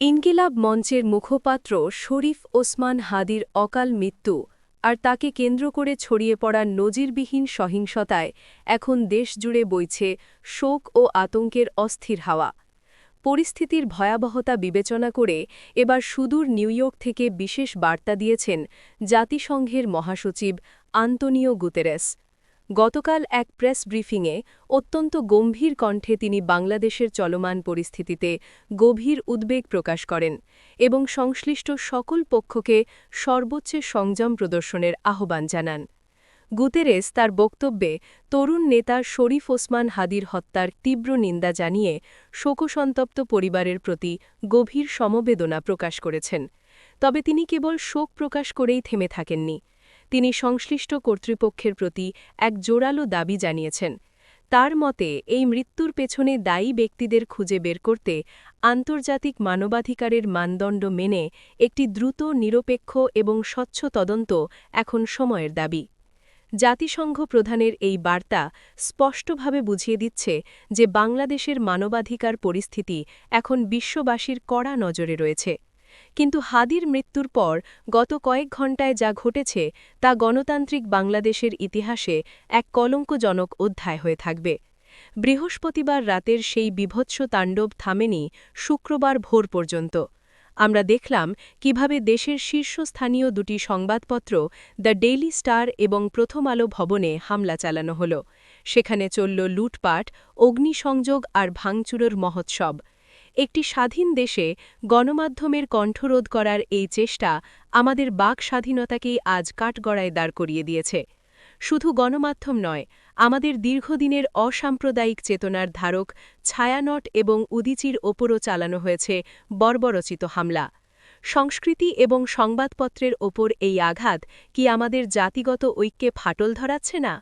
ইনকিলাব মঞ্চের মুখপাত্র শরীফ ওসমান হাদির অকাল মৃত্যু আর তাকে কেন্দ্র করে ছড়িয়ে পড়া নজিরবিহীন সহিংসতায় এখন দেশজুড়ে বইছে শোক ও আতঙ্কের অস্থির হাওয়া। পরিস্থিতির ভয়াবহতা বিবেচনা করে এবার সুদূর নিউইয়র্ক থেকে বিশেষ বার্তা দিয়েছেন জাতিসংঘের মহাসচিব আন্তনিও গুতেরেস। গতকাল এক প্রেস ব্রিফিংয়ে অত্যন্ত গম্ভীর কণ্ঠে তিনি বাংলাদেশের চলমান পরিস্থিতিতে গভীর উদ্বেগ প্রকাশ করেন এবং সংশ্লিষ্ট সকল পক্ষকে সর্বোচ্চ সংযম প্রদর্শনের আহ্বান জানান। গুতেরেস তার বক্তব্যে তরুণ নেতা শরীফ ওসমান হাদির হত্যার তীব্র নিন্দা জানিয়ে শোকসন্তপ্ত পরিবারের প্রতি গভীর সমবেদনা প্রকাশ করেছেন। তবে তিনি কেবল শোক প্রকাশ করেই থেমে থাকেননি। তিনি সংশ্লিষ্ট কর্তৃপক্ষের প্রতি এক জোরালো দাবি জানিয়েছেন। তার মতে, এই মৃত্যুর পেছনে দায়ী ব্যক্তিদের খুঁজে বের করতে আন্তর্জাতিক মানবাধিকারের মানদণ্ড মেনে একটি দ্রুত, নিরপেক্ষ এবং স্বচ্ছ তদন্ত এখন সময়ের দাবি। জাতিসংঘ প্রধানের এই বার্তা স্পষ্টভাবে বুঝিয়ে দিচ্ছে যে বাংলাদেশের মানবাধিকার পরিস্থিতি এখন বিশ্ববাসীর কড়া নজরে রয়েছে। কিন্তু হাদির মৃত্যুর পর গত কয়েক ঘণ্টায় যা ঘটেছে তা গণতান্ত্রিক বাংলাদেশের ইতিহাসে এক কলঙ্কজনক অধ্যায় হয়ে থাকবে। বৃহস্পতিবার রাতের সেই বিভৎস তাণ্ডব থামেনি শুক্রবার ভোর পর্যন্ত। আমরা দেখলাম কীভাবে দেশের শীর্ষস্থানীয় দুটি সংবাদপত্র দ্য ডেইলি স্টার এবং প্রথম আলো ভবনে হামলা চালানো হল। সেখানে চলল লুটপাট, অগ্নিসংযোগ আর ভাঙচুরের মহোৎসব। একটি স্বাধীন দেশে গণমাধ্যমের কণ্ঠরোধ করার এই চেষ্টা আমাদের বাক স্বাধীনতাকেই আজ কাঠগড়ায় দাঁড় করিয়ে দিয়েছে। শুধু গণমাধ্যম নয়, আমাদের দীর্ঘদিনের অসাম্প্রদায়িক চেতনার ধারক ছায়ানট এবং উদিচির ওপরও চালানো হয়েছে বর্বরচিত হামলা। সংস্কৃতি এবং সংবাদপত্রের ওপর এই আঘাত কি আমাদের জাতিগত ঐক্যে ফাটল ধরাচ্ছে না?